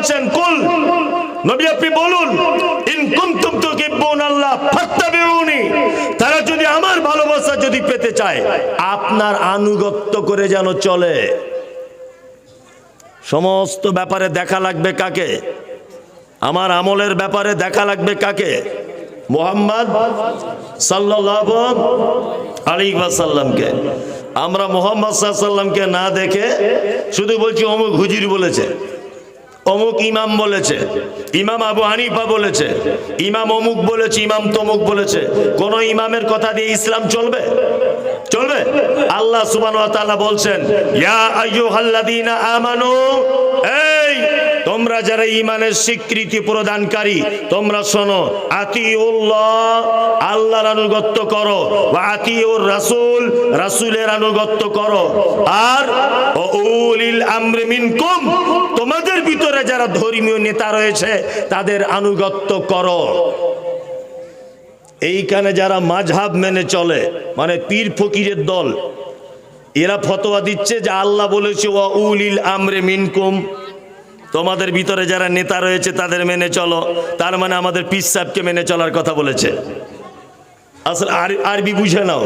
বলছেন, কুল, নবী আপনি বলুন, ইন কুনতুম তুহিব্বুন আল্লাহ, ফাত্তাবিউনি। তারা যদি আমার ভালোবাসা যদি পেতে চায়, আপনার আনুগত্য করে যেন চলে। সমস্ত ব্যাপারে দেখা লাগবে কাকে? আমার আমলের ব্যাপারে দেখা লাগবে কাকে? মোহাম্মদ সাল্লাল্লাহু আলাইহি ওয়াসাল্লামকে। আমরা মোহাম্মদ সাল্লামকে না দেখে শুধু বলছি অমুক হুজুর বলেছে। অমুক ইমাম বলেছে, ইমাম আবু হানিফা বলেছে, ইমাম অমুক বলেছে, ইমাম তমুক বলেছে। কোন ইমামের কথা দিয়ে ইসলাম চলবে? চলবে? আল্লাহ তাআলা বলছেন আমানু, এই, তোমরা যারা ইমানের স্বীকৃতি প্রদানকারী, তোমরা শোনো, আতিউল্লাহ, আল্লাহর আনুগত্য করো, ওয়া আতিউর রাসূল, রাসূলের আনুগত্য করো। আর উলিল ভিতরে যারা ধর্মীয় নেতা রয়েছে, তাদের আনুগত্য করো। এইখানে যারা মাঝহাব মেনে চলে মানে পীর ফকিরের দল, এরা ফতোয়া দিচ্ছে যে আল্লাহ বলেছে, ওয়া উলিল আমরে মিনকুম। তোমাদের ভিতরে যারা নেতা রয়েছে, তাদের মেনে চলো। তার মানে আমাদের পীর সাহেবকে মেনে চলার কথা বলেছে। আসলে আর আরবি বুঝে নাও।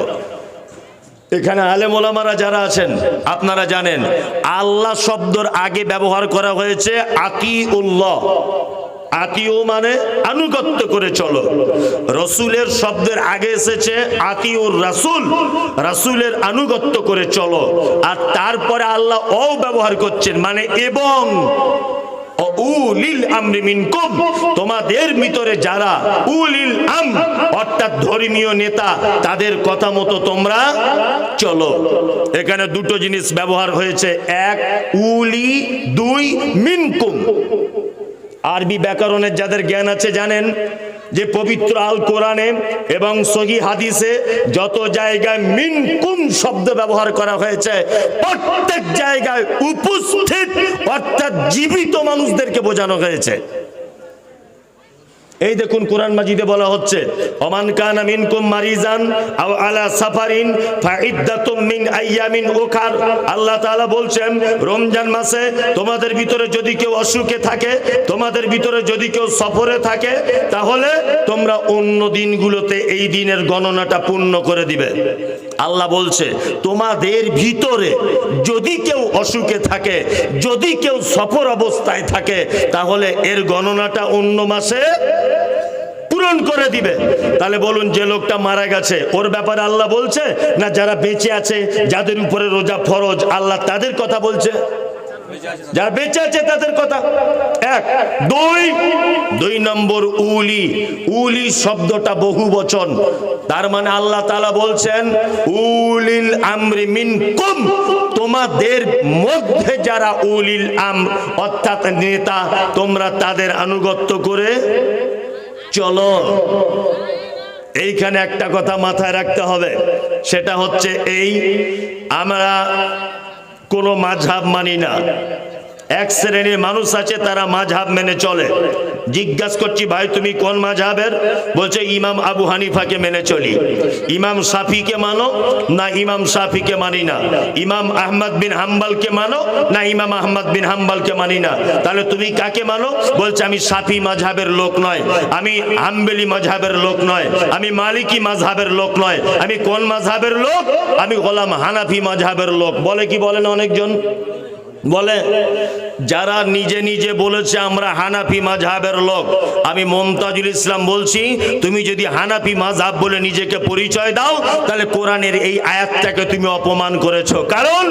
এখানে আলেম ওলামারা যারা আছেন, আপনারা জানেন, আল্লাহ শব্দর আগে ব্যবহার করা হয়েছে আতি উল্লাহ আতিও মানে আনুগত্য করে চলো। রসুলের শব্দের আগে এসেছে আতিউর রাসুল। রাসুলের আনুগত্য করে চলো। আর তারপরে আল্লাহ ও ব্যবহার করছেন মানে এবং। উলিল আমরি মিনকুম, তোমাদের ভিতরে যারা আম, অর্থাৎ ধর্মীয় নেতা, তাদের কথা মতো তোমরা চলো। এখানে দুটো জিনিস ব্যবহার হয়েছে। এক দুই, মিনকুম। আরবি ব্যাকরণের যাদের জ্ঞান আছে জানেন যে পবিত্র আল কোরআনে এবং সহি হাদিসে যত জায়গায় মিনকুম শব্দ ব্যবহার করা হয়েছে, প্রত্যেক জায়গায় উপস্থিত অর্থাৎ জীবিত মানুষদেরকে বোঝানো হয়েছে। এই দেখুন কোরআন মাজিদে বলা হচ্ছে, ওমান কানা মিনকুম মারিজান আও আলা সাফারিন ফাইদ্দাতুম মিন আইয়ামিন উখার। আল্লাহ তাআলা বলছেন, রমজান মাসে তোমাদের ভিতরে যদি কেউ অসুখে থাকে, তোমাদের ভিতরে যদি কেউ সফরে থাকে, তাহলে তোমরা অন্য দিনগুলোতে এই দিনের গণনাটা পূর্ণ করে দিবে। আল্লাহ বলছে, তোমাদের ভিতরে যদি কেউ অসুখে থাকে, যদি কেউ সফর অবস্থায় থাকে, তাহলে এর গণনাটা অন্য মাসে পূরণ করে দিবে। তাহলে বলুন, যে লোকটা মারা গেছে, ওর ব্যাপারে আল্লাহ বলছে? না যারা বেঁচে আছে, যাদের উপরে রোজা ফরজ, আল্লাহ তাদের কথা বলছে? যারা বেঁচে আছে তাদের কথা। এক, দুই দুই নম্বর উলি। উলি শব্দটা বহু বচন। তার মানে আল্লাহ তাআলা বলছেন, উলিল আমরি মিনকুম। তোমাদের মধ্যে যারা উলিল আম অর্থাৎ নেতা, তোমরা তাদের আনুগত্য করে চলো। এইখানে একটা কথা মাথায় রাখতে হবে। সেটা হচ্ছে এই, আমরা কোনো মাঝহাব মানি না। এক শ্রেণির মানুষ আছে তারা মাঝহাব মেনে চলে। জিজ্ঞাসা করছি, ভাই, তুমি কোন মাঝহাবের বলছে, ইমাম আবু হানিফাকে মেনে চলি। ইমাম সাফিকে মানো না ইমাম সাফিকে মানি না? ইমাম আহমদ বিন হাম্বালকে মানো না ইমাম আহমদ বিন হাম্বালকে মানি না? তাহলে তুমি কাকে মানো? বলছে, আমি সাফি মাঝাবের লোক নয়, আমি হাম্বেলি মাঝহাবের লোক নয়, আমি মালিকি মাঝহাবের লোক নয়, আমি কোন মাঝহাবের লোক? আমি গোলাম হানাফি মাঝহাবের লোক। বলে কি বলেন অনেকজন? বলে, যারা নিজে নিজে বলেছে আমরা হানাফি মাঝহাবের লোক, আমি মমতাজুল ইসলাম বলছি, তুমি যদি হানাফি মাঝহাব বলে নিজেকে পরিচয় দাও, তাহলে কোরআনের এই আয়াতটাকে তুমি অপমান করেছ। কারণ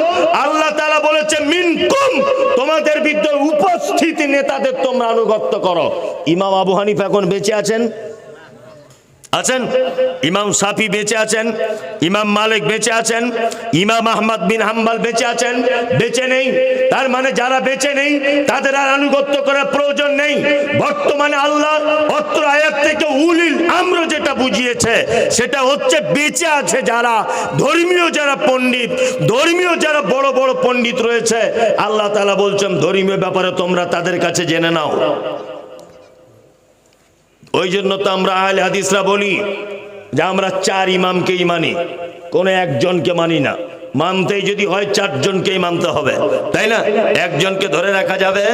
আল্লাহ তাআলা বলেছে, মিনকুম, তোমাদের বিদ্যুৎ উপস্থিত নেতাদের তোমরা আনুগত্য করো। ইমাম আবু হানিফ এখন বেঁচে আছেন। আছেন? ইমাম সাফি বেঁচে আছেন, ইমাম মালিক বেঁচে আছেন, ইমাম আহমদ বিন হাম্বাল বেঁচে আছেন, বেঁচে নেই। তার মানে যারা বেঁচে নেই, তাদের আর আনুগত্য করার প্রয়োজন নেই। বর্তমানে আল্লাহ অত্র আয়াত থেকে উলিল আম্র যেটা বুঝিয়েছে, সেটা হচ্ছে বেঁচে আছে যারা। ধর্মীয় যারা পণ্ডিত, ধর্মীয় যারা বড় বড় পণ্ডিত রয়েছে, আল্লাহ তাআলা বলছেন, ধর্মীয় ব্যাপারে তোমরা তাদের কাছে জেনে নাও। ওই জন্য তো আমরা আহলে হাদিসরা বলি যে আমরা চার ইমামকেই মানি, কোনো একজনকে মানি না। মানতেই যদি হয় চারজনকেই মানতে হবে, তাই না? একজনকে ধরে রাখা যাবে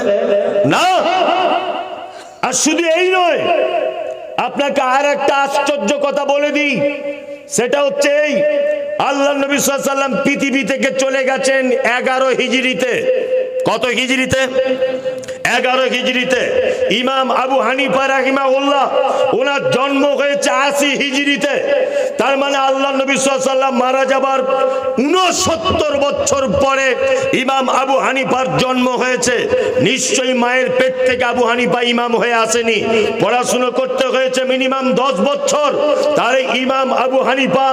না। আর শুধু এই নয়, আপনাকে আর একটা আশ্চর্য কথা বলে দিই, সেটা হচ্ছে এই, আল্লাহ নবী সাল্লাম পৃথিবী থেকে চলে গেছেন এগারো হিজড়িতে। কত হিজড়িতে? এগারো হিজড়িতে ইমাম আবু হানিফা রাহিমাউল্লাহ ওনার জন্ম হয়েছে আশি হিজড়িতে। তার মানে আল্লাহ নবী সাল্লাম মারা যাবার উনসত্তর বছর পরে ইমাম আবু হানিফার জন্ম হয়েছে। নিশ্চয়ই মায়ের পেট থেকে আবু হানিফা ইমাম হয়ে আসেনি। পড়াশুনো করতে হয়েছে মিনিমাম দশ বছর। তাহলে ইমাম আবু হানিফা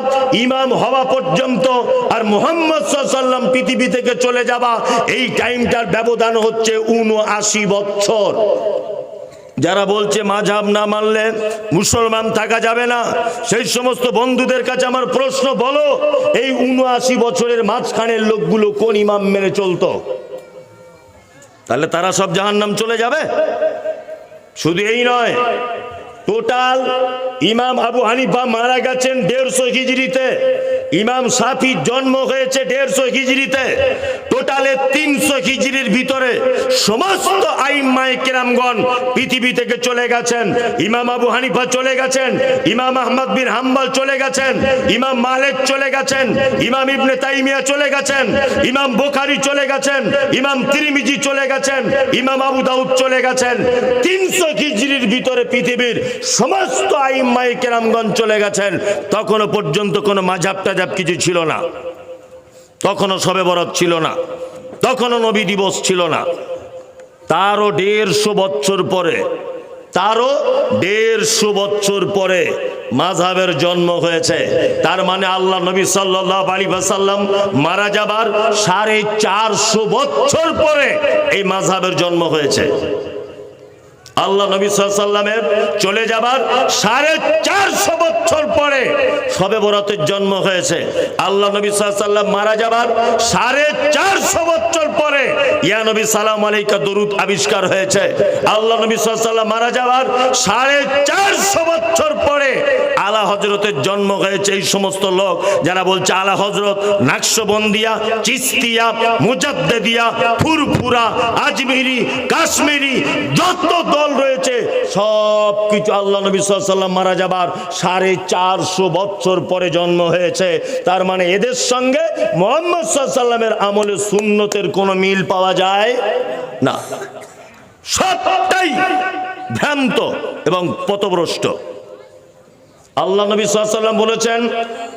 ইমাম হওয়া পর্যন্ত আর মোহাম্মদ সাল্লাম পৃথিবী থেকে চলে যাবা এই টাইমটার ব্যবধান হচ্ছে উনআশি বছর। যারা বলছে মাঝাব না মানলে মুসলমান থাকা যাবে না, সেই সমস্ত বন্ধুদের কাছে আমার প্রশ্ন, বলো, এই উনআশি বছরের মাঝখানের লোকগুলো কোন ইমাম মেনে চলতো? তাহলে তারা সব জাহান্নাম চলে যাবে? শুধু এই নয়, টোটাল ইমাম আবু হানিফা মারা গেছেন দেড়শো হিজড়িতে। ইমাম সাফির জন্ম হয়েছে দেড়শো হিজড়িতে। টোটালে তিনশো হিজড়ির ভিতরে সমস্ত আইম্মায় কেরামগণ পৃথিবী থেকে চলে গেছেন। ইমাম আবু হানিফা চলে গেছেন, ইমাম আহমদ বিন হাম্বল চলে গেছেন, ইমাম মালেক চলে গেছেন, ইমাম ইবনে তাইমিয়া চলে গেছেন, ইমাম বোখারি চলে গেছেন, ইমাম তিরিমিজি চলে গেছেন, ইমাম আবু দাউদ চলে গেছেন। তিনশো হিজড়ির ভিতরে পৃথিবীর সমস্ত আইম্মাই কেরামগঞ্জ চলে গেছেন। তখনও পর্যন্ত কোনো মাঝাব টাজাব কিছু ছিল না। তখনও সবে বরত ছিল না। তখনও নবী দিবস ছিল না। তারও দেড়শো বছর পরে, তারও দেড়শো বছর পরে মাঝাবের জন্ম হয়েছে। তার মানে আল্লাহ নবী সাল্লাহ আলী মারা যাবার সাড়ে চারশো বছর পরে এই মাঝাবের জন্ম হয়েছে। আল্লাহ নবী সাল্লামের চলে যাবার সাড়ে চারশো বছর পরে সবে বরাতের জন্ম হয়েছে। আল্লাহ নবী সাল্লাম মারা যাবার সাড়ে চারশো বছর পরে ইয়া নবী সালাম আলাইকা দরুদ আবিষ্কার হয়েছে। আল্লাহ নবী সাল্লাম মারা যাবার সাড়ে চারশো বছর আলা হজরতের জন্ম হয়েছে এই সমস্ত লোক যারা বলছে, আলা হজরত নাকশবন্দিয়া, চিস্তিয়া, মুজাদ্দেদিয়া, ফুরফুরা, আজমিরি, কাশ্মীরি, যত দল রয়েছে সব কিছু আল্লাহ নবী সাল্লাম মারা যাবার সাড়ে চারশো বছর পরে জন্ম হয়েছে। তার মানে এদের সঙ্গে মোহাম্মদ সাল্লামের আমলে সুন্নতের কোনো মিল পাওয়া যায় না। সবটাই ভ্রান্ত এবং পথভ্রষ্ট। আল্লাহ নবী সাল্লাম বলেছেন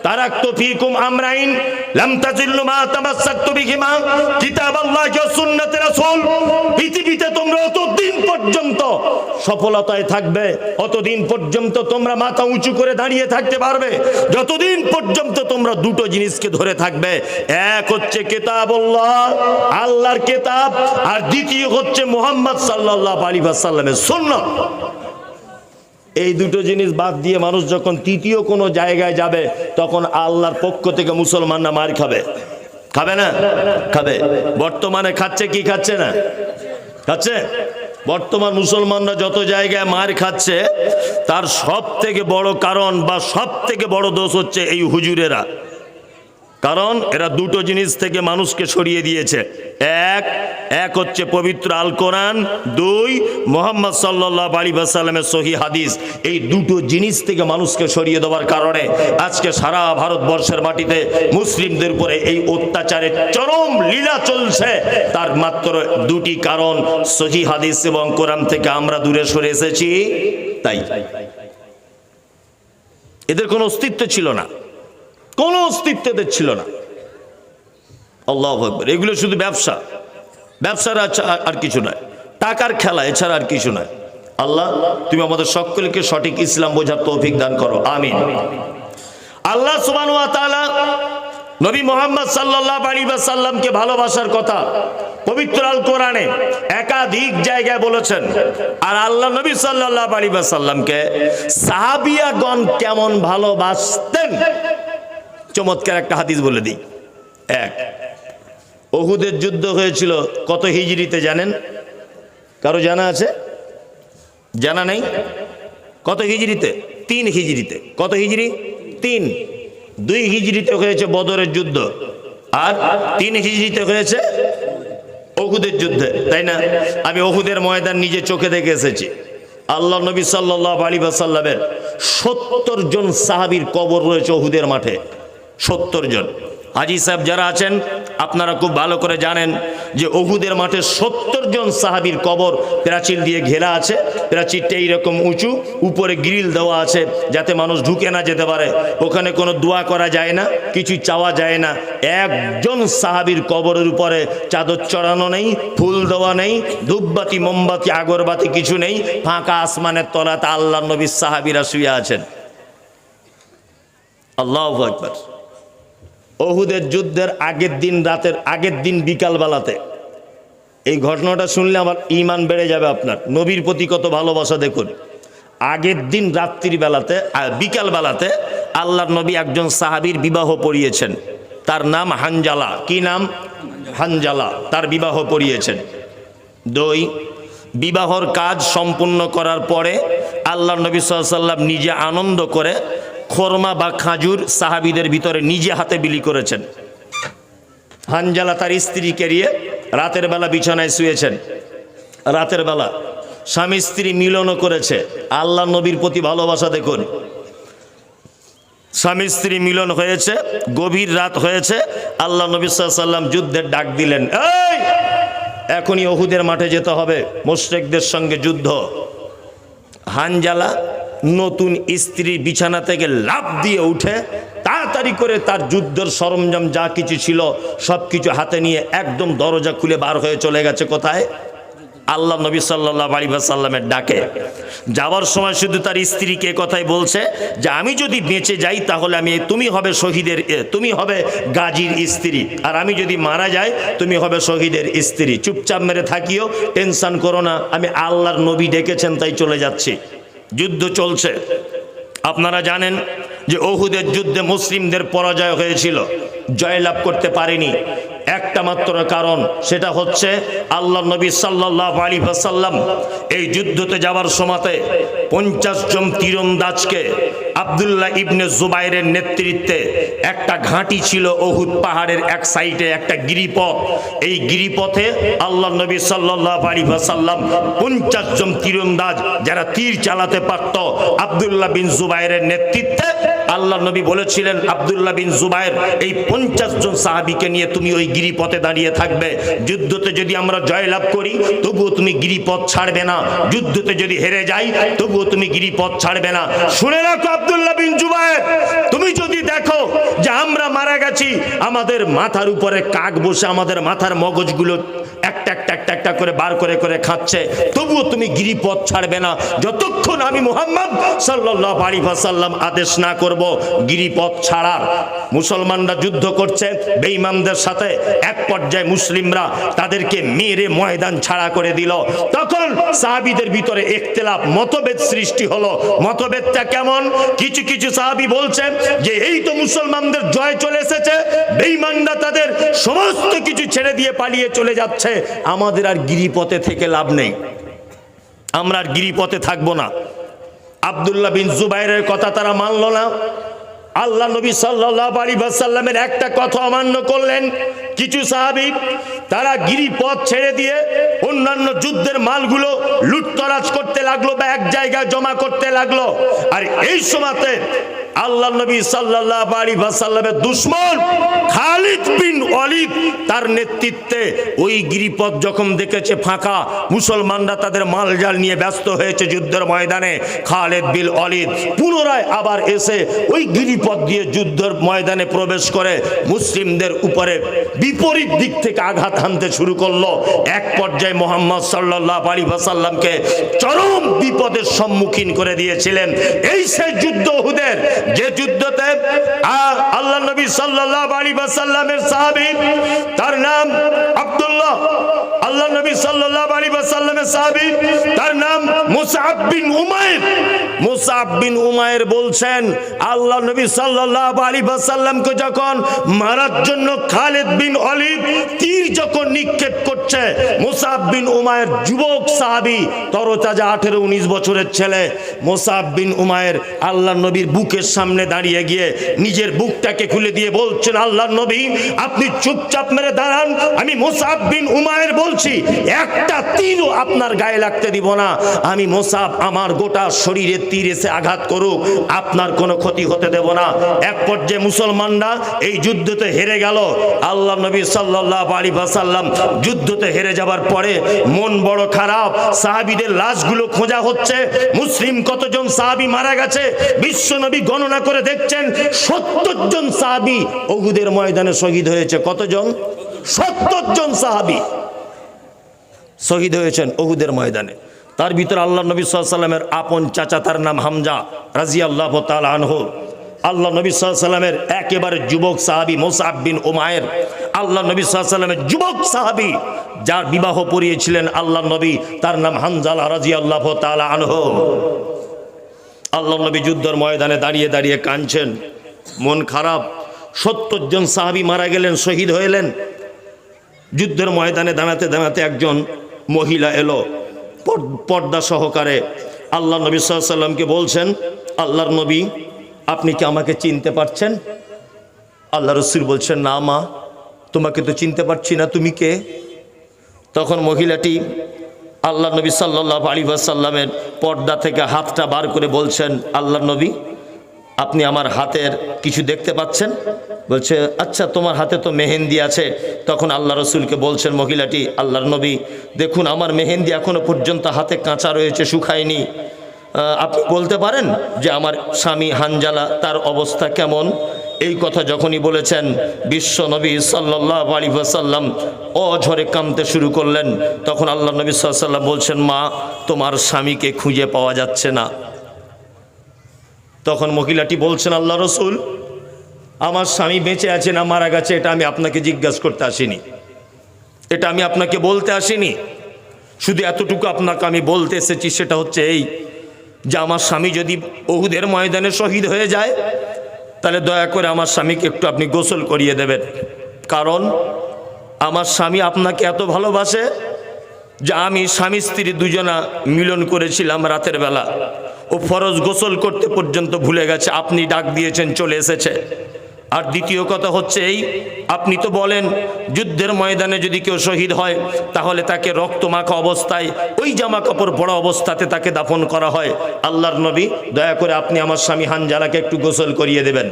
তারাক্তু ফিকুম আমরাইন, লাম তাজিল্লু মা তামাসসাকতু বিহিমা, কিতাবাল্লাহি ওয়া সুন্নাতে রাসূল। পৃথিবীতে তোমরা অতদিন পর্যন্ত সফলতায় থাকবে, অতদিন পর্যন্ত তোমরা মাথা উঁচু করে দাঁড়িয়ে থাকতে পারবে, যতদিন পর্যন্ত তোমরা দুটো জিনিসকে ধরে থাকবে, এক হচ্ছে কিতাবুল্লাহ, আল্লাহর কিতাব, আর দ্বিতীয় হচ্ছে মুহাম্মদ সাল্লাল্লাহু আলাইহি ওয়াসাল্লামের সুন্নাত। এই দুটো জিনিস বাদ দিয়ে মানুষ যখন তৃতীয় কোনো জায়গায় যাবে, তখন আল্লাহর পক্ষ থেকে মুসলমানরা মার খাবে। খাবে না? খাবে। বর্তমানে খাচ্ছে কি খাচ্ছে না? খাচ্ছে? বর্তমান মুসলমানরা যত জায়গায় মার খাচ্ছে, তার সব থেকে বড় কারণ বা সব থেকে বড় দোষ হচ্ছে এই হুজুরেরা। কারণ এরা দুটো জিনিস থেকে মানুষকে সরিয়ে দিয়েছে। এক এক হচ্ছে পবিত্র আল কোরআন, দুই, মোহাম্মদ সাল্লাহ আলী সাল্লামের সহি হাদিস। এই দুটো জিনিস থেকে মানুষকে সরিয়ে দেওয়ার কারণে আজকে সারা ভারতবর্ষের মাটিতে মুসলিমদের উপরে এই অত্যাচারের চরম লীলা চলছে। তার মাত্র দুটি কারণ, সহি হাদিস এবং কোরআন থেকে আমরা দূরে সরে এসেছি, তাই। এদের কোনো অস্তিত্ব ছিল না। কোনো অস্তিত্ব এদের ছিল না। আল্লাহ এগুলো শুধু ব্যবসা। ব্যবসার আর- কিছু নয়। টাকার খেলা, এছাড়া আর কিছু নয়। আল্লাহ, তুমি আমাদের সকলকে সঠিক ইসলাম বোঝার তৌফিক দান করো। আমিন। আল্লাহ সুবান নবী মোহাম্মদ সাল্লাহ আলী সাল্লামকে ভালোবাসার কথা পবিত্র আল কোরআনে একাধিক জায়গায় বলেছেন। আর আল্লাহ নবী সাল্লাহ আলী সাল্লামকে সাহাবিয়াগণ কেমন ভালোবাসতেন? চমৎকার একটা হাদিস বলে দিই। এক ওহুদের যুদ্ধ হয়েছিল কত হিজড়িতে জানেন? কারও জানা আছে? জানা নেই? কত হিজড়িতে? তিন হিজড়িতে। কত হিজড়ি? তিন। দুই হিজড়িতে হয়েছে বদরের যুদ্ধ আর তিন হিজড়িতে হয়েছে অহুদের যুদ্ধে, তাই না? আমি অহুদের ময়দান নিজে চোখে দেখে এসেছি। আল্লাহ নবী সাল্লাহ আলী সাল্লামের সত্তর জন সাহাবির কবর রয়েছে অহুদের মাঠে। সত্তর জন। হাজি সাহেব যারা আছেন, আপনারা খুব ভালো করে জানেন যে অহুদের মাঠে সত্তর জন সাহাবির কবর প্রাচীর দিয়ে ঘেরা আছে। প্রাচীরটা এইরকম উঁচু, উপরে গ্রিল দেওয়া আছে যাতে মানুষ ঢুকে না যেতে পারে। ওখানে কোনো দোয়া করা যায় না, কিছু চাওয়া যায় না। একজন সাহাবির কবরের উপরে চাদর চড়ানো নেই, ফুল দেওয়া নেই ধূপবাতি মোমবাতি, আগরবাতি কিছু নেই, ফাঁকা আসমানের তলাতে আল্লাহ নবীর সাহাবিরা শুয়ে আছেন। আল্লাহ একবার অহুদের যুদ্ধের আগের দিন রাতের আগের দিন বিকালবেলাতে। এই ঘটনাটা শুনলে আমার ইমান বেড়ে যাবে আপনার। নবীর প্রতি কত ভালোবাসা দেখুন। আগের দিন রাত্রির বেলাতে বিকাল বেলাতে আল্লাহর নবী একজন সাহাবীর বিবাহ পড়িয়েছেন। তার নাম হানজালা। কি নাম? হানজালা। তার বিবাহ পড়িয়েছেন। দই, বিবাহর কাজ সম্পূর্ণ করার পরে আল্লাহ নবী সাল্লাম নিজে আনন্দ করে খোরমা বা খাজুর সাহাবিদের ভিতরে নিজে হাতে বিলি করেছেন। হানজালা তার স্ত্রীকে নিয়ে রাতের বেলা বিছানায় শুয়েছেন। রাতের বেলা স্বামী স্ত্রী মিলনও করেছে। আল্লাহ নবীর প্রতি ভালোবাসা দেখুন। স্বামী স্ত্রী মিলন হয়েছে, গভীর রাত হয়েছে। আল্লাহ নবী সাল্লাম যুদ্ধের ডাক দিলেন, এই, এখনই অহুদের মাঠে যেতে হবে, মোশরেকদের সঙ্গে যুদ্ধ। হানজালা নতুন স্ত্রীর বিছানা থেকে লাভ দিয়ে উঠে, তাড়াতাড়ি করে তার যুদ্ধের সরঞ্জাম যা কিছু ছিল সব কিছু হাতে নিয়ে একদম দরজা খুলে বার হয়ে চলে গেছে কোথায়? আল্লাহ নবী সাল্লাহ আলী ডাকে। যাওয়ার সময় শুধু তার স্ত্রীকে কথাই বলছে যে, আমি যদি বেঁচে যাই তাহলে আমি, তুমি হবে শহীদের তুমি হবে গাজীর স্ত্রী। আর আমি যদি মারা যাই, তুমি হবে শহীদের স্ত্রী। চুপচাপ মেরে থাকিও, টেনশন করো না। আমি আল্লাহর নবী ডেকেছেন, তাই চলে যাচ্ছি। যুদ্ধ চলছে। আপনারা জানেন যে ওহুদের যুদ্ধে মুসলিমদের পরাজয় হয়েছিল। জয়লাভ করতে পারেনি। একটা মাত্র কারণ, সেটা হচ্ছে আল্লাহ নবী সাল্লাহ আলী সাল্লাম এই যুদ্ধতে যাওয়ার সময়তে পঞ্চাশ জন তীরন্দাজকে আবদুল্লাহ ইবনে জুবাইরের নেতৃত্বে একটা ঘাঁটি ছিল ওহুদ পাহাড়ের এক সাইডে একটা গিরিপথ। এই গিরিপথে আল্লাহ নবী সাল্লাহ আলী সাল্লাম পঞ্চাশ জন তীরন্দাজ যারা তীর চালাতে পারত, আবদুল্লাহ বিন জুবাইরের নেতৃত্বে আল্লাহ নবী বলেছিলেন, আবদুল্লাহ বিন জুবাইর, এই পঞ্চাশ জন সাহাবিকে নিয়ে তুমি ওই গিরিপথে দাঁড়িয়ে থাকবে। যুদ্ধতে যদি আমরা জয়লাভ করি, তবুও তুমি গিরিপথ ছাড়বে না। যুদ্ধতে যদি হেরে যাই, তবুও তুমি গিরিপথ ছাড়বে না। শুনে রাখো আবদুল্লাহ বিন জুবাইর তুমি যদি দেখো যে আমরা মারা গেছি, আমাদের মাথার উপরে কাক বসে আমাদের মাথার মগজগুলো একটা একটা করে, বার করে করে খাচ্ছে। তবুও তুমি গিরিপথ ছাড়বে না। যতক্ষণ আমি মোহাম্মদ সাল্লাহ আলী সাল্লাম আদেশ না করব, গিরিপথ ছাড়ার। মুসলমানরা যুদ্ধ করছে, বেঈমানদের সাথে এক পর্যায়ে মুসলিমরা তাদেরকে মেরে ময়দান ছাড়া করে দিল। তখন সাহাবিদের ভিতরে একতেলাপ, মতভেদ সৃষ্টি হলো। মতভেদটা কেমন? কিছু কিছু সাহাবি বলছেন যে, এই তো মুসলমানদের জয় চলে এসেছে, বেঈমানরা তাদের সমস্ত কিছু ছেড়ে দিয়ে পালিয়ে চলে যাচ্ছে। আমাদের আর গিরিপথে থেকে লাভ নেই। আমরা আর গিরিপথে থাকব না। আবদুল্লাহ বিন জুবাইরের কথা তারা মানল না। আল্লাহ নবী সাল্লাহ আলী সাল্লামের একটা কথা অমান্য করলেন। কিছু সাহাবি তারা গিরিপথ ছেড়ে দিয়ে অন্যান্য যুদ্ধের মালগুলো লুটতরাজ করতে লাগল বা এক জায়গায় জমা করতে লাগল। আর এই সময়তে আল্লাহ নবী সাল্লাহ আলী সাল্লামের দুশ্মন খালিদ বিন অলিদ তার নেতৃত্বে ওই গিরিপথ যখন দেখেছে ফাঁকা, মুসলমানরা তাদের মালজাল নিয়ে ব্যস্ত হয়েছে যুদ্ধের ময়দানে, খালেদ বিল অলিদ পুনরায় আবার এসে ওই গিরিপথ দিয়ে যুদ্ধের ময়দানে প্রবেশ করে মুসলিমদের উপরে বিপরীত দিক থেকে আঘাত হানতে শুরু করল। এক পর্যায়ে মোহাম্মদ সাল্লাহ আলী ভাসাল্লামকে চরম বিপদের সম্মুখীন করে দিয়েছিলেন। এই সেই যুদ্ধ হুদের যে যুদ্ধতে আল্লাহ নবী সাল্লাহ আলী ভাসাল্লামের সাহাবি, তার নাম নবী সাল্লাহ আলী সাল্লামের সাহাবী, তার নাম মুসাব বিন উমায়ের মুসাব বিন উমায়ের বলছেন, আল্লাহ নবী সাল্লাহ আলী সাল্লামকে যখন মারার জন্য খালেদ বিন অলিদ তীর যখন নিক্ষেপ করছে মুসাব বিন উমায়ের যুবক সাহাবি, তরতাজা আঠেরো উনিশ বছরের ছেলে মোসাব বিন উমায়ের আল্লাহ নবীর বুকের সামনে দাঁড়িয়ে গিয়ে নিজের বুকটাকে খুলে দিয়ে বলছেন, আল্লাহ নবী, আপনি চুপচাপ মেরে দাঁড়ান, আমি মোসাব বিন উমায়ের বলছি একটা তীরও আপনার গায়ে লাগতে দিব না। আমি মোসাব, আমার গোটা শরীরে তীর এসে আঘাত করুক, আপনার কোনো ক্ষতি হতে দেব না। এক পর্যায়ে মুসলমানরা এই যুদ্ধতে হেরে গেল। আল্লাহ নবী সাল্লাহ আলী সাল্লাম যুদ্ধতে হেরে যাবার পরে মন বড় খারাপ। সাহাবিদের লাশগুলো খোঁজা হচ্ছে। মুসলিম কতজন সাহাবি মারা গেছে? বিশ্ব নবী গণনা করে দেখছেন, সত্তর জন সাহাবি অহুদের ময়দানে শহীদ হয়েছে। কতজন? সত্তর জন সাহাবি। শহীদ হয়েছেন অহুদের ময়দানে। তার ভিতরে আল্লাহ নবী সাল্লামের আপন চাচা তার নাম হামজা রাজি আল্লাহ আনহু। আল্লাহ নবী সাল্লামের একেবারে যুবক সাহাবি মোসাব বিন ওমায়ের আল্লাহ নবী সাল্লামের যুবক সাহাবি যার বিবাহ পড়িয়েছিলেন আল্লাহ নবী তার নাম হামজালা রাজি আল্লাহ আনহ। আল্লাহ নবী যুদ্ধের ময়দানে দাঁড়িয়ে দাঁড়িয়ে কাঁদছেন। মন খারাপ। সত্তর জন সাহাবি মারা গেলেন, শহীদ হইলেন। যুদ্ধের ময়দানে দাঁড়াতে দাঁড়াতে একজন মহিলা এলো, পর- পর্দা সহকারে আল্লাহ নবী সাল্লামকে বলছেন, আল্লাহর নবী, আপনি কি আমাকে চিনতে পারছেন? আল্লাহ রসুল বলছেন, না মা, তোমাকে তো চিনতে পারছি না, তুমি কে? তখন মহিলাটি আল্লাহ নবী সাল্লাহ আলী সাল্লামের পর্দা থেকে হাতটা বার করে বলছেন আল্লাহ নবী, আপনি আমার হাতের কিছু দেখতে পাচ্ছেন? বলছে আচ্ছা তোমার হাতে তো মেহেন্দি আছে। তখন আল্লাহ রসুলকে বলছেন, মহিলাটি, আল্লাহর নবী, দেখুন, আমার মেহেন্দি এখনও পর্যন্ত হাতে কাঁচা রয়েছে, শুকায়নি। আপনি বলতে পারেন যে, আমার স্বামী হানজালা, তার অবস্থা কেমন? এই কথা যখনই বলেছেন, বিশ্ব নবী সাল্লাহ আলী অঝরে কামতে শুরু করলেন। তখন আল্লাহ নবী সাল্লাম বলছেন, মা, তোমার স্বামীকে খুঁজে পাওয়া যাচ্ছে না। তখন মহিলাটি বলছেন, আল্লাহ রসুল আমার স্বামী বেঁচে আছে না মারা গেছে, এটা আমি আপনাকে জিজ্ঞাসা করতে আসিনি। এটা আমি আপনাকে বলতে আসিনি। শুধু এতটুকু আপনাকে আমি বলতে এসেছি, সেটা হচ্ছে এই যে আমার স্বামী যদি ওহুদের ময়দানে শহীদ হয়ে যায়, তাহলে দয়া করে আমার স্বামীকে একটু আপনি গোসল করিয়ে দেবেন। কারণ আমার স্বামী আপনাকে এত ভালোবাসে যে আমি স্বামী স্ত্রী দুজনা মিলন করেছিলাম রাতের বেলা। ও ফরজ গোসল করতে পর্যন্ত ভুলে গেছে, আপনি ডাক দিয়েছেন, চলে এসেছে। আর দ্বিতীয় কথা হচ্ছে এই, আপনি তো বলেন যুদ্ধের ময়দানে যদি কেউ শহীদ হয়, তাহলে তাকে রক্ত মাখা অবস্থায়, ওই জামা কাপড় পরা অবস্থাতে তাকে দাফন করা হয়। আল্লাহর নবী, দয়া করে আপনি আমার স্বামী হানজালাকে একটু গোসল করিয়ে দেবেন।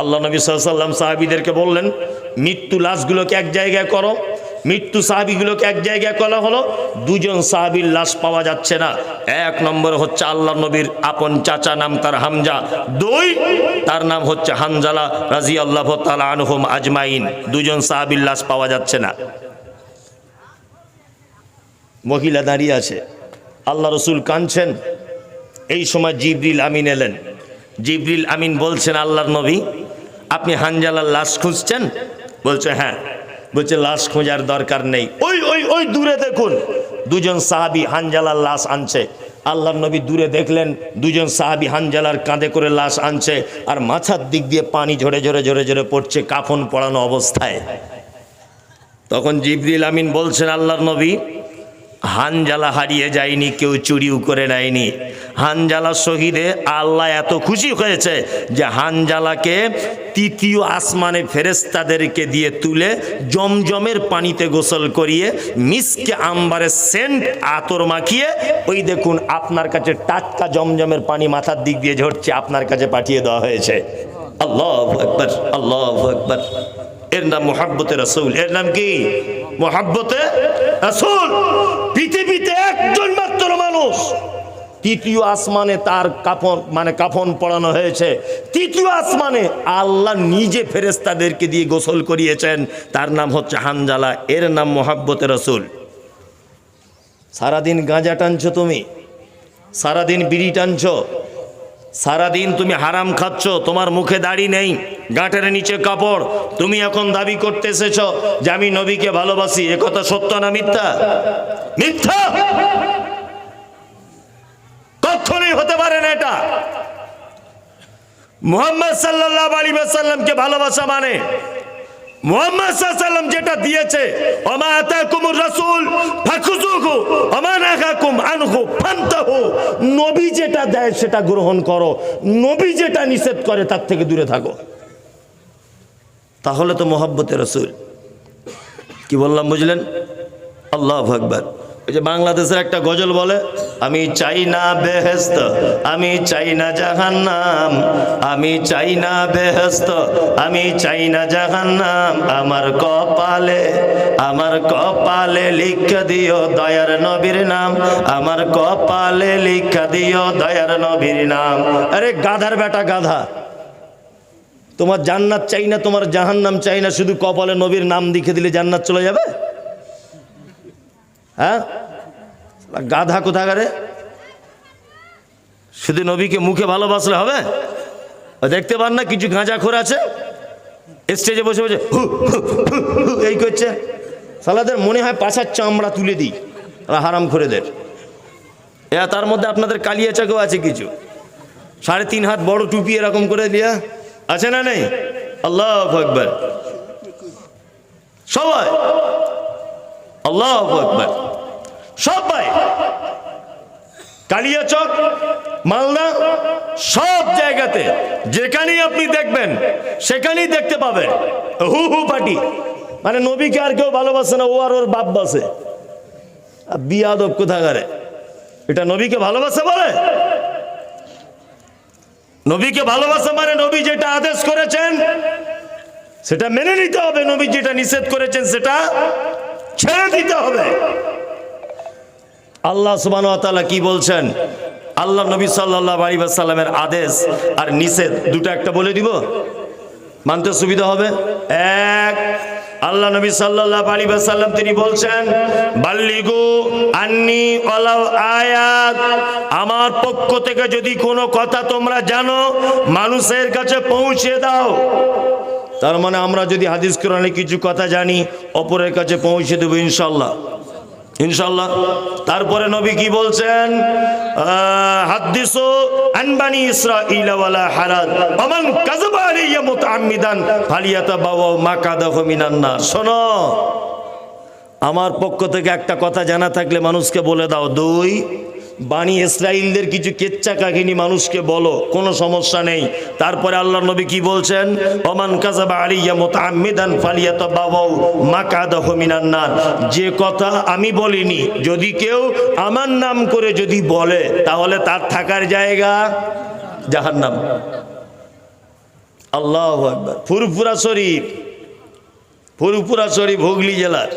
আল্লাহ নবী সাল্লাম সাহাবিদেরকে বললেন, মৃত্যু লাশগুলোকে এক জায়গায় করো মৃত্যু সাহাবিগুলোকে এক জায়গায় করা হলো, দুজন সাহাবির লাশ পাওয়া যাচ্ছে না। এক নম্বর হচ্ছে আল্লাহ নবীর আপন চাচা নাম তার হামজা, দুই, তার নাম হচ্ছে হানজালা রাজি আল্লাহ তালা আনহুম আজমাইন, দুজন সাহাবির লাশ পাওয়া যাচ্ছে না। মহিলা দাঁড়িয়ে আছে, আল্লাহ রসুল কাঁদছেন। এই সময় জিবরিল আমিন এলেন। জিবরিল আমিন বলছেন, আল্লাহর নবী, আপনি হানজালার লাশ খুঁজছেন? বলছে হ্যাঁ। বলছে, লাশ খোঁজার দরকার নেই। ওই ওই ওই দূরে দেখুন, দুজন সাহাবি হানজালার লাশ আনছে। আল্লাহর নবী দূরে দেখলেন, দুজন সাহাবি হানজালার কাঁধে করে লাশ আনছে আর মাথার দিক দিয়ে পানি ঝরে ঝরে ঝরে ঝরে পড়ছে কাফন পড়ানো অবস্থায়। তখন জিবরিল আমিন বলছেন, আল্লাহর নবী, হানজালা হারিয়ে যায়নি, কেউ চুরিও করে নেয়নি। হানজালা শহীদে আল্লাহ এত খুশি হয়েছে যে হানজালাকে তৃতীয় আসমানে ফেরেস্তাদেরকে দিয়ে তুলে জমজমের পানিতে গোসল করিয়ে, মিসকে আম্বারের সেন্ট আতর মাখিয়ে, ওই দেখুন আপনার কাছে টাটকা জমজমের পানি মাথার দিক দিয়ে ঝরছে, আপনার কাছে পাঠিয়ে দেওয়া হয়েছে। আল্লাহ একবার আল্লাহ একবার এর নাম মোহাব্বতে রসুল। এর নাম কি? মোহাব্বতে রসুল। পৃথিবীতে একজন মাত্র মানুষ। তৃতীয় আসমানে তার কাফন মানে কাফন পড়ানো হয়েছে। তৃতীয় আসমানে আল্লাহ নিজে ফেরেস্তাদেরকে দিয়ে গোসল করিয়েছেন। তার নাম হচ্ছে হানজালা, এর নাম মোহাব্বতে রসুল। সারাদিন গাঁজা টানছ তুমি? সারাদিন বিড়ি টানছ? সারাদিন তুমি হারাম খাচ্ছ? তোমার মুখে দাড়ি নেই, গাঁটের নিচে কাপড়। তুমি এখন দাবি করতে এসেছ যে আমি নবীকে ভালোবাসি। এ কথা সত্য না মিথ্যা? মিথ্যা! কখনোই হতে পারে না এটা। মোহাম্মদ সাল্লাহ আলী সাল্লামকে ভালোবাসা মানে? মোহাম্মদ সাল্লাম যেটা দিয়েছে অমা কুমুর রসুল ফাকুজুকু অমানাকুম আনহু, ফান্তাহু। নবী যেটা দেয় সেটা গ্রহণ করো। নবী যেটা নিষেধ করে তার থেকে দূরে থাকো। তাহলে তো মোহাব্বতে রসুল। কি বললাম বুঝলেন? আল্লাহ আকবার। ওই যে বাংলাদেশের একটা গজল বলে আমি চাই না বেহেস্ত আমি চাই না জাহান্নাম, আমি চাই না বেহেস্ত আমি চাই না জাহান্নাম। আমার কপালে আমার কপালে লিখে দিও দয়ার নবীর নাম। আমার কপালে লিখে দিও দয়ার নবীর নাম। আরে গাধার বেটা গাধা, তোমার জান্নাত চাই না, তোমার জাহান্নাম চাই না, শুধু কপালে নবীর নাম লিখে দিলে জান্নাত চলে যাবে? হ্যাঁ? গাধা কোথাকারে? শুধু নবীকে মুখে ভালোবাসলে হবে? দেখতে পান না কিছু গাঁজা খোর আছে? স্টেজে বসে বসে হু, এই করছে। সালাদের মনে হয় পাশার চামড়া তুলে দিই হারাম খোরেদের। এ তার মধ্যে আপনাদের কালিয়া চাকেও আছে কিছু। সাড়ে তিন হাত বড় টুপি এরকম করে দিয়া আছে না নেই? আল্লাহ সবাই আল্লাহ আকবর। সবাই। কালিয়াচক, মালদা, সব জায়গাতে যেখানেই আপনি দেখবেন, সেখানেই দেখতে পাবেন। হু হু পার্টি। মানে নবীকে আর কেউ ভালোবাসে না, ও আর ওর বাপ বাসে। বিয়াদব কোথাকারে? এটা নবীকে ভালোবাসে বলে? নবীকে ভালোবাসা মানে নবী যেটা আদেশ করেছেন, সেটা মেনে নিতে হবে। নবী যেটা নিষেধ করেছেন, সেটা ছেড়ে দিতে হবে। আল্লাহ সুবান কি বলছেন? আল্লাহ নবী সাল্লাহ আলী সাল্লামের আদেশ আর নিষেধ, দুটো একটা বলে দিব? মানতে সুবিধা হবে? এক, আল্লাহ নবী সাল্লাহ আলী সাল্লাম তিনি বলছেন, বাল্লিগু আন্নি অলাও আয়াত। আমার পক্ষ থেকে যদি কোনো কথা তোমরা জানো, মানুষের কাছে পৌঁছে দাও। তার মানে আমরা যদি হাদিস কোরআনে কিছু কথা জানি, অপরের কাছে পৌঁছে দেবো ইনশাল্লাহ ইনশাল্লাহ তারপরে নবী কি বলছেন? হাদিসু আনবানি ইসরাঈল ওয়ালা হারাজ আমান কাযাবা আলাইয়া মুতাআম্মিদান ফালিয়াতাবাওয়া মাকাদাহু মিনান নার। শোনো, আমার পক্ষ থেকে একটা কথা জানা থাকলে মানুষকে বলে দাও। দুই বাণী ইসরায়েলদের কিছু কেচ্চা কাহিনী মানুষকে বলো, কোনো সমস্যা নেই। তারপরে আল্লাহ নবী কি বলছেন? ওমান কাজাবা আলিয়া মুতাআম্মিদান ফালিয়াতাবাওয়া মাকাদাহু মিনান নার। যে কথা আমি বলিনি, যদি কেউ আমার নাম করে যদি বলে, তাহলে তার থাকার জায়গা জাহান্নাম। আল্লাহ ফুরফুরা শরীফ ফুরফুরা শরীফ হুগলি জেলার।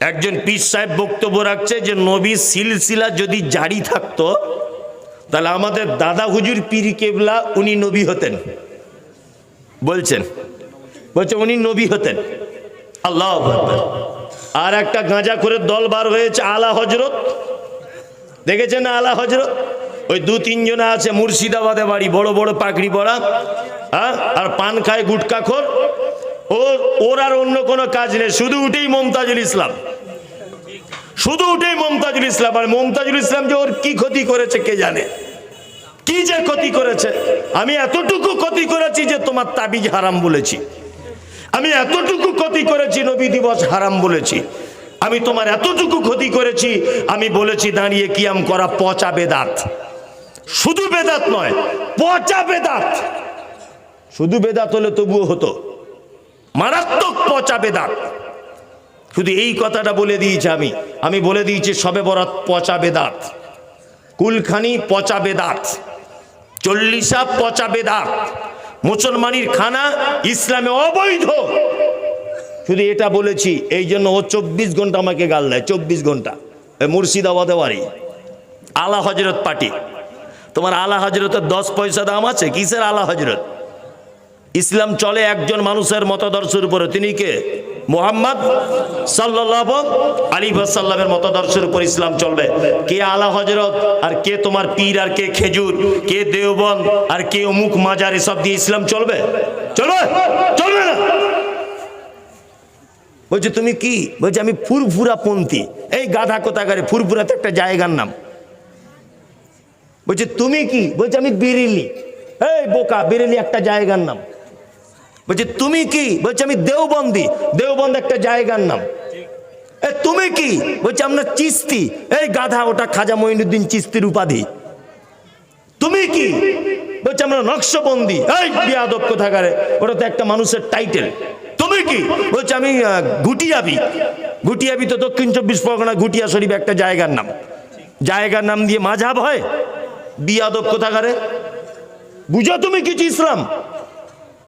একজন পীর সাহেব বক্তব্য রাখছে যে নবীর সিলসিলা যদি জারি থাকতো, তাহলে আমাদের দাদা হুজুর পীর কেবলা উনি নবী হতেন। বলছেন। বলছে উনি নবী হতেন। আল্লাহ। আর একটা গাঁজা করে দল বার হয়েছে আলা হজরত দেখেছেন আলা হজরত ওই দু তিনজনে আছে মুর্শিদাবাদে বাড়ি, বড় বড় পাকড়ি পড়া হ্যাঁ? আর পান খায় গুটকা খোর। ওর ওর আর অন্য কোনো কাজ নেই। শুধু উঠেই মমতাজুল ইসলাম। শুধু উঠেই মমতাজুল ইসলাম। আর মমতাজুল ইসলাম যে ওর কি ক্ষতি করেছে কে জানে? কি যে ক্ষতি করেছে? আমি এতটুকু ক্ষতি করেছি যে তোমার তাবিজ হারাম বলেছি। আমি এতটুকু ক্ষতি করেছি, নবী দিবস হারাম বলেছি। আমি তোমার এতটুকু ক্ষতি করেছি, আমি বলেছি দাঁড়িয়ে কিয়াম করা পচা বেদাত। শুধু বেদাত নয়, পচা বেদাত। শুধু বেদাত হলে তবুও হতো। মারাত্মক পচা বেদাত। শুধু এই কথাটা বলে দিয়েছি আমি। আমি বলে দিয়েছি সবে বরাত পচা বেদাত। কুলখানি পচা বেদাত। চল্লিশা পচা বেদাত। মুসলমানির খানা ইসলামে অবৈধ। শুধু এটা বলেছি, এই জন্য ও চব্বিশ ঘণ্টা আমাকে গাল দেয়, চব্বিশ ঘণ্টা। মুর্শিদাবাদে বাড়ি। আলা হজরত পার্টি। তোমার আলা হজরতের দশ পয়সা দাম আছে? কিসের আলা হজরত ইসলাম চলে একজন মানুষের মতাদর্শের উপরে। তিনি কে? মোহাম্মদ সাল্লাহ আলী সাল্লামের মতাদর্শের উপর ইসলাম চলবে। কে আলা হজরত আর কে তোমার পীর, আর কে খেজুর, কে দেওবন্দ, আর কে অমুক মাজার, এসব দিয়ে ইসলাম চলবে? চলবে? চলবে না? বলছে, তুমি কি? বলছে, আমি ফুরফুরা পন্থী। এই গাধা কোথাকারে? ফুরফুরাতে একটা জায়গার নাম। বলছে, তুমি কি? বলছে, আমি বেরেলি। এই বোকা, বেরেলি একটা জায়গার নাম। বলছে, তুমি কি? বলছে, আমি দেওবন্দি। দেওবন্দ একটা জায়গার নাম। এ, তুমি কি? বলছে, আমরা চিস্তি। এই গাধা, ওটা খাজা মঈনুদ্দিন চিস্তির উপাধি। তুমি কি? বলছে, আমরা নকশবন্দি। এই বিয়াদব কোথাকারে? ওটা তো একটা মানুষের টাইটেল। তুমি কি? বলছে, আমি গুটিয়াবি। গুটিয়াবি তো দক্ষিণ চব্বিশ পরগনা গুটিয়া শরীফ একটা জায়গার নাম। জায়গার নাম দিয়ে মাঝাব হয়। বিয়াদব কোথাকারে? বুঝো তুমি কিছু ইসলাম